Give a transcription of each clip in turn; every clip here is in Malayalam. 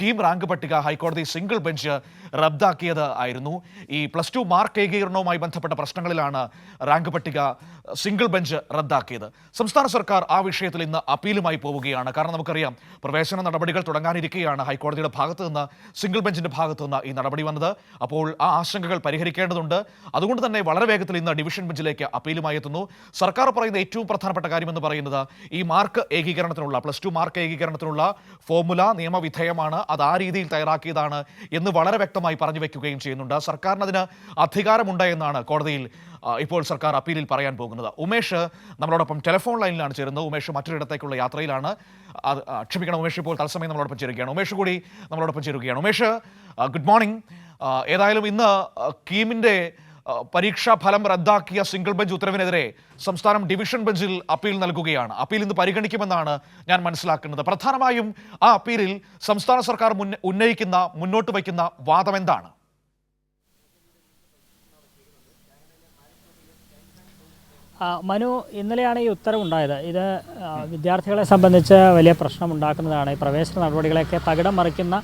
കീം റാങ്ക് പട്ടിക ഹൈക്കോടതി സിംഗിൾ ബെഞ്ച് റദ്ദാക്കിയത് ആയിരുന്നു. ഈ പ്ലസ് ടു മാർക്ക് ഏകീകരണവുമായി ബന്ധപ്പെട്ട പ്രശ്നങ്ങളിലാണ് റാങ്ക് പട്ടിക സിംഗിൾ ബെഞ്ച് റദ്ദാക്കിയത്. സംസ്ഥാന സർക്കാർ ആ വിഷയത്തിൽ ഇന്ന് അപ്പീലുമായി പോവുകയാണ്. കാരണം നമുക്കറിയാം പ്രവേശന നടപടികൾ തുടങ്ങാനിരിക്കുകയാണ് ഹൈക്കോടതിയുടെ ഭാഗത്തു നിന്ന് സിംഗിൾ ബെഞ്ചിന്റെ ഭാഗത്തു നിന്ന് ഈ നടപടി വന്നത്. അപ്പോൾ ആ ആശങ്കകൾ പരിഹരിക്കേണ്ടതുണ്ട്. അതുകൊണ്ട് തന്നെ വളരെ വേഗത്തിൽ ഇന്ന് ഡിവിഷൻ ബെഞ്ചിലേക്ക് അപ്പീലുമായി എത്തുന്നു. സർക്കാർ പറയുന്ന ഏറ്റവും പ്രധാനപ്പെട്ട കാര്യമെന്ന് പറയുന്നത് ഈ മാർക്ക് ഏകീകരണത്തിനുള്ള പ്ലസ് ടു മാർക്ക് ഏകീകരണത്തിനുള്ള ഫോർമുല നിയമവിധേയമാണ്. അത് ആ രീതിയിൽ തയ്യാറാക്കിയതാണ് എന്ന് വളരെ വ്യക്തമായി പറഞ്ഞു വെക്കുകയും ചെയ്യുന്നുണ്ട്. സർക്കാരിന് അതിന് അധികാരമുണ്ട് എന്നാണ് കോടതിയിൽ ഇപ്പോൾ സർക്കാർ അപ്പീലിൽ പറയാൻ പോകുന്നത്. ഉമേഷ് നമ്മളോടൊപ്പം ടെലിഫോൺ ലൈനിലാണ് ചേരുന്നത്. ഉമേഷ് മറ്റൊരിടത്തേക്കുള്ള യാത്രയിലാണ്. ക്ഷമിക്കണം ഉമേഷ് ഇപ്പോൾ തത്സമയം നമ്മളോടൊപ്പം ചേരുകയാണ്. ഉമേഷ് കൂടി നമ്മളോടൊപ്പം ചേരുകയാണ്. Umesh good morning. ഏതായാലും ഇന്ന് കീമിന്റെ പരീക്ഷാ ഫലം റദ്ദാക്കിയ സിംഗിൾ ബെഞ്ച് ഉത്തരവിനെതിരെ സംസ്ഥാനം ഡിവിഷൻ ബെഞ്ചിൽ അപ്പീൽ നൽകുകയാണ്. അപ്പീൽ ഇന്ന് പരിഗണിക്കുമെന്നാണ് ഞാൻ മനസ്സിലാക്കുന്നത്. പ്രധാനമായും ആ അപ്പീലിൽ സംസ്ഥാന സർക്കാർ ഉന്നയിക്കുന്ന മുന്നോട്ട് വയ്ക്കുന്ന വാദം എന്താണ്? മനു ഇന്നലെയാണ് ഈ ഉത്തരവുണ്ടായത്. ഇത് വിദ്യാർത്ഥികളെ സംബന്ധിച്ച് വലിയ പ്രശ്നമുണ്ടാക്കുന്നതാണ്. ഈ പ്രവേശന നടപടികളെയൊക്കെ തകിടം മറിക്കുന്ന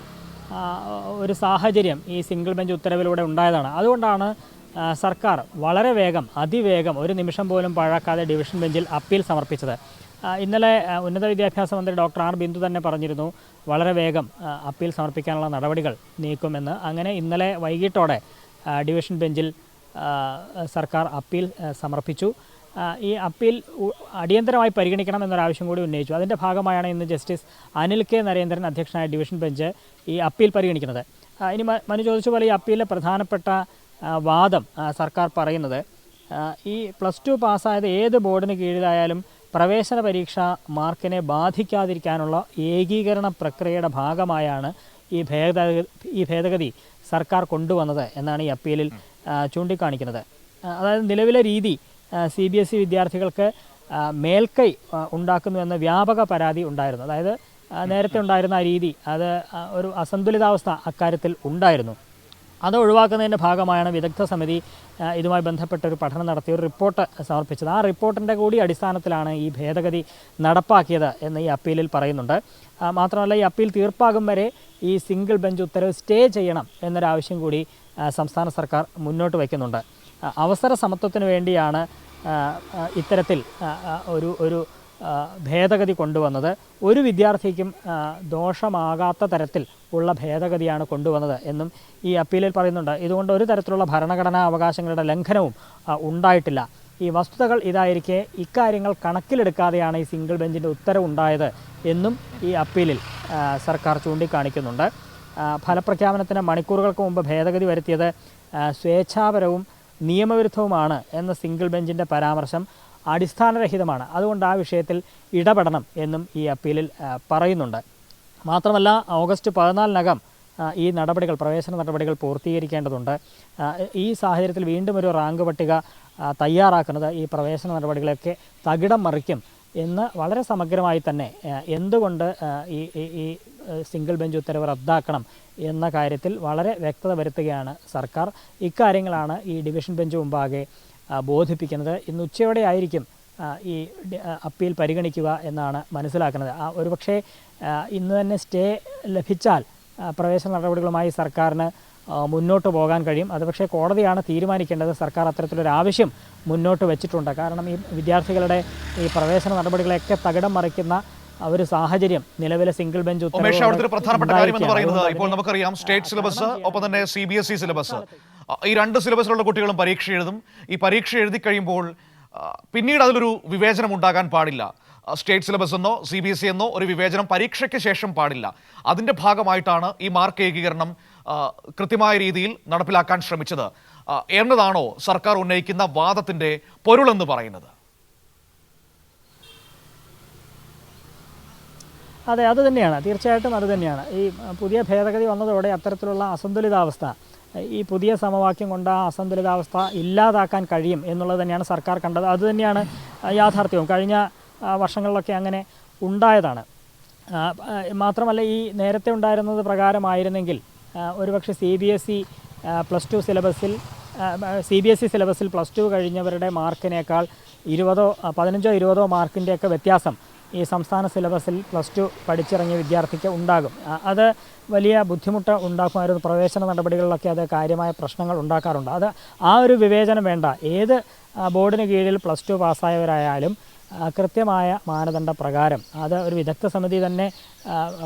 ഒരു സാഹചര്യം ഈ സിംഗിൾ ബെഞ്ച് ഉത്തരവിലൂടെ ഉണ്ടായതാണ്. അതുകൊണ്ടാണ് സർക്കാർ വളരെ വേഗം അതിവേഗം ഒരു നിമിഷം പോലും പാഴാക്കാതെ ഡിവിഷൻ ബെഞ്ചിൽ അപ്പീൽ സമർപ്പിച്ചത്. ഇന്നലെ ഉന്നത വിദ്യാഭ്യാസ മന്ത്രി ഡോക്ടർ ആർ ബിന്ദു തന്നെ പറഞ്ഞിരുന്നു വളരെ വേഗം അപ്പീൽ സമർപ്പിക്കാനുള്ള നടപടികൾ നീക്കുമെന്ന്. അങ്ങനെ ഇന്നലെ വൈകിട്ടോടെ ഡിവിഷൻ ബെഞ്ചിൽ സർക്കാർ അപ്പീൽ സമർപ്പിച്ചു. ഈ അപ്പീൽ അടിയന്തരമായി പരിഗണിക്കണം എന്നൊരാവശ്യം കൂടി ഉന്നയിച്ചു. അതിന്റെ ഭാഗമായാണ് ഇന്ന് ജസ്റ്റിസ് അനിൽ കെ നരേന്ദ്രൻ അധ്യക്ഷനായ ഡിവിഷൻ ബെഞ്ച് ഈ അപ്പീൽ പരിഗണിക്കുന്നത്. ഇനി മനു ചോദിച്ച പോലെ ഈ അപ്പീലിലെ പ്രധാനപ്പെട്ട വാദം സർക്കാർ പറയുന്നത്. ഈ പ്ലസ് ടു പാസ്സായത് ഏത് ബോർഡിന് കീഴിലായാലും പ്രവേശന പരീക്ഷ മാർക്കിനെ ബാധിക്കാതിരിക്കാനുള്ള ഏകീകരണ പ്രക്രിയയുടെ ഭാഗമായാണ് ഈ ഭേദഗതി ഈ ഭേദഗതി സർക്കാർ കൊണ്ടുവന്നത് എന്നാണ് ഈ അപ്പീലിൽ ചൂണ്ടിക്കാണിക്കുന്നത്. അതായത് നിലവിലെ രീതി സി ബി എസ് ഇ വിദ്യാർത്ഥികൾക്ക് മേൽക്കൈ ഉണ്ടാക്കുന്നു എന്ന വ്യാപക പരാതി ഉണ്ടായിരുന്നു. അതായത് നേരത്തെ ഉണ്ടായിരുന്ന രീതി അത് ഒരു അസന്തുലിതാവസ്ഥ അക്കാര്യത്തിൽ ഉണ്ടായിരുന്നു. അത് ഒഴിവാക്കുന്നതിന്റെ ഭാഗമായാണ് വിദഗ്ധ സമിതി ഇതുമായി ബന്ധപ്പെട്ട ഒരു പഠനം നടത്തി ഒരു റിപ്പോർട്ട് സമർപ്പിച്ചത്. ആ റിപ്പോർട്ടിന്റെ കൂടി അടിസ്ഥാനത്തിലാണ് ഈ ഭേദഗതി നടപ്പാക്കിയത് എന്ന് ഈ അപ്പീലിൽ പറയുന്നുണ്ട്. മാത്രമല്ല ഈ അപ്പീൽ തീർപ്പാകും വരെ ഈ സിംഗിൾ ബെഞ്ച് ഉത്തരവ് സ്റ്റേ ചെയ്യണം എന്നൊരാവശ്യം കൂടി സംസ്ഥാന സർക്കാർ മുന്നോട്ട് വയ്ക്കുന്നുണ്ട്. അവസര സമത്വത്തിന് വേണ്ടിയാണ് ഇത്തരത്തിൽ ഒരു ഒരു ഭേദഗതി കൊണ്ടുവന്നത്. ഒരു വിദ്യാർത്ഥിക്കും ദോഷമാകാത്ത തരത്തിൽ ഉള്ള ഭേദഗതിയാണ് കൊണ്ടുവന്നത് എന്നും ഈ അപ്പീലിൽ പറയുന്നുണ്ട്. ഇതുകൊണ്ട് ഒരു തരത്തിലുള്ള ഭരണഘടനാ അവകാശങ്ങളുടെ ലംഘനവും ഉണ്ടായിട്ടില്ല. ഈ വസ്തുതകൾ ഇതായിരിക്കെ ഇക്കാര്യങ്ങൾ കണക്കിലെടുക്കാതെയാണ് ഈ സിംഗിൾ ബെഞ്ചിന്റെ ഉത്തരവുണ്ടായത് എന്നും ഈ അപ്പീലിൽ സർക്കാർ ചൂണ്ടിക്കാണിക്കുന്നുണ്ട്. ഫലപ്രഖ്യാപനത്തിന് മണിക്കൂറുകൾക്ക് മുമ്പ് ഭേദഗതി വരുത്തിയത് സ്വേച്ഛാപരവും നിയമവിരുദ്ധവുമാണ് എന്ന സിംഗിൾ ബെഞ്ചിന്റെ പരാമർശം അടിസ്ഥാനരഹിതമാണ്. അതുകൊണ്ട് ആ വിഷയത്തിൽ ഇടപെടണം എന്നും ഈ അപ്പീലിൽ പറയുന്നുണ്ട്. മാത്രമല്ല ഓഗസ്റ്റ് പതിനാലിനകം ഈ നടപടികൾ പ്രവേശന നടപടികൾ പൂർത്തീകരിക്കേണ്ടതുണ്ട്. ഈ സാഹചര്യത്തിൽ വീണ്ടും ഒരു റാങ്ക് പട്ടിക തയ്യാറാക്കുന്നത് ഈ പ്രവേശന നടപടികളൊക്കെ തകിടം മറിക്കും എന്ന് വളരെ സമഗ്രമായി തന്നെ എന്തുകൊണ്ട് ഈ ഈ- സിംഗിൾ ബെഞ്ച് ഉത്തരവ് റദ്ദാക്കണം എന്ന കാര്യത്തിൽ വളരെ വ്യക്തത വരുത്തുകയാണ് സർക്കാർ. ഇക്കാര്യങ്ങളാണ് ഈ ഡിവിഷൻ ബെഞ്ച് മുമ്പാകെ ബോധിപ്പിക്കുന്നത്. ഇന്ന് ഉച്ചയോടെ ആയിരിക്കും ഈ അപ്പീൽ പരിഗണിക്കുക എന്നാണ് മനസ്സിലാക്കുന്നത്. ഒരുപക്ഷേ ഇന്ന് തന്നെ സ്റ്റേ ലഭിച്ചാൽ പ്രവേശന നടപടികളുമായി സർക്കാരിന് മുന്നോട്ട് പോകാൻ കഴിയും. അത് പക്ഷേ കോടതിയാണ് തീരുമാനിക്കേണ്ടത്. സർക്കാർ അത്തരത്തിലൊരു ആവശ്യം മുന്നോട്ട് വെച്ചിട്ടുണ്ട്. കാരണം ഈ വിദ്യാർത്ഥികളുടെ ഈ പ്രവേശന നടപടികളെയൊക്കെ തകിടം മറിക്കുന്ന ഒരു സാഹചര്യം നിലവിലെ സിംഗിൾ ബെഞ്ച് അവിടുത്തെ പ്രധാനപ്പെട്ട കാര്യം എന്ന് പറയുന്നത് ഇപ്പോൾ നമുക്കറിയാം സ്റ്റേറ്റ് സിലബസ് ഒപ്പം തന്നെ C B S E syllabus ഈ രണ്ട് സിലബസിലുള്ള കുട്ടികളും പരീക്ഷ എഴുതും. ഈ പരീക്ഷ എഴുതി കഴിയുമ്പോൾ പിന്നീട് അതിലൊരു വിവേചനം ഉണ്ടാകാൻ പാടില്ല. സ്റ്റേറ്റ് സിലബസ് എന്നോ സി ബി എസ് ഇ എന്നോ ഒരു വിവേചനം പരീക്ഷയ്ക്ക് ശേഷം പാടില്ല. അതിന്റെ ഭാഗമായിട്ടാണ് ഈ മാർക്ക് ഏകീകരണം കൃത്യമായ രീതിയിൽ നടപ്പിലാക്കാൻ ശ്രമിച്ചത്. എന്നതാണോ സർക്കാർ ഉന്നയിക്കുന്ന വാദത്തിന്റെ പൊരുളെന്ന് പറയുന്നത്? അതെ അത് തന്നെയാണ്. തീർച്ചയായിട്ടും അത് തന്നെയാണ്. ഈ പുതിയ ഭേദഗതി വന്നതോടെ അത്തരത്തിലുള്ള അസന്തുലിതാവസ്ഥ ഈ പുതിയ സമവാക്യം കൊണ്ട് ആ അസന്തുലിതാവസ്ഥ ഇല്ലാതാക്കാൻ കഴിയും എന്നുള്ളത് തന്നെയാണ് സർക്കാർ കണ്ടത്. അത് തന്നെയാണ് അഹ്, യാഥാർത്ഥ്യവും. കഴിഞ്ഞ വർഷങ്ങളിലൊക്കെ അങ്ങനെ ഉണ്ടായതാണ്. മാത്രമല്ല ഈ നേരത്തെ ഉണ്ടായിരുന്നത് പ്രകാരമായിരുന്നെങ്കിൽ ഒരുപക്ഷെ C B S E plus two സിലബസിൽ സി ബി എസ് ഇ സിലബസിൽ പ്ലസ് ടു കഴിഞ്ഞവരുടെ മാർക്കിനേക്കാൾ ഇരുപതോ പതിനഞ്ചോ ഇരുപതോ മാർക്കിന്റെയൊക്കെ വ്യത്യാസം ഈ സംസ്ഥാന സിലബസിൽ പ്ലസ് ടു പഠിച്ചിറങ്ങിയ വിദ്യാർത്ഥിക്ക് ഉണ്ടാകും. അത് വലിയ ബുദ്ധിമുട്ട് ഉണ്ടാക്കുമായിരുന്നു. പ്രവേശന നടപടികളിലൊക്കെ അത് കാര്യമായ പ്രശ്നങ്ങൾ ഉണ്ടാക്കാറുണ്ട്. അത് ആ ഒരു വിവേചനം വേണ്ട. ഏത് ബോർഡിന് കീഴിൽ പ്ലസ് ടു പാസ്സായവരായാലും കൃത്യമായ മാനദണ്ഡ പ്രകാരം അത് ഒരു വിദഗ്ധ സമിതി തന്നെ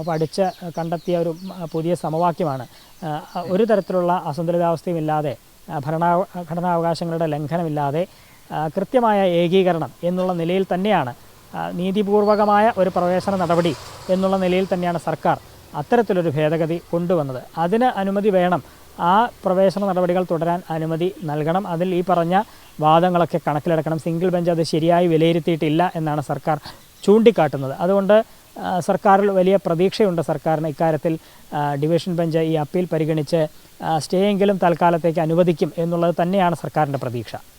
പഠിച്ച് കണ്ടെത്തിയ ഒരു പുതിയ സമവാക്യമാണ്. ഒരു തരത്തിലുള്ള അസന്തുലിതാവസ്ഥയും ഇല്ലാതെ ഭരണാ ലംഘനമില്ലാതെ കൃത്യമായ ഏകീകരണം എന്നുള്ള നിലയിൽ തന്നെയാണ് നീതിപൂർവകമായ ഒരു പ്രവേശന നടപടി എന്നുള്ള നിലയിൽ തന്നെയാണ് സർക്കാർ അത്തരത്തിലൊരു ഭേദഗതി കൊണ്ടുവന്നത്. അതിന് അനുമതി വേണം. ആ പ്രവേശന നടപടികൾ തുടരാൻ അനുമതി നൽകണം. അതിൽ ഈ പറഞ്ഞ വാദങ്ങളൊക്കെ കണക്കിലെടുക്കണം. സിംഗിൾ ബെഞ്ച് അത് ശരിയായി വിലയിരുത്തിയിട്ടില്ല എന്നാണ് സർക്കാർ ചൂണ്ടിക്കാട്ടുന്നത്. അതുകൊണ്ട് സർക്കാരിൽ വലിയ പ്രതീക്ഷയുണ്ട് സർക്കാരിന് ഇക്കാര്യത്തിൽ. ഡിവിഷൻ ബെഞ്ച് ഈ അപ്പീൽ പരിഗണിച്ച് സ്റ്റേയെങ്കിലും തൽക്കാലത്തേക്ക് അനുവദിക്കും എന്നുള്ളത് തന്നെയാണ് സർക്കാരിന്റെ പ്രതീക്ഷ.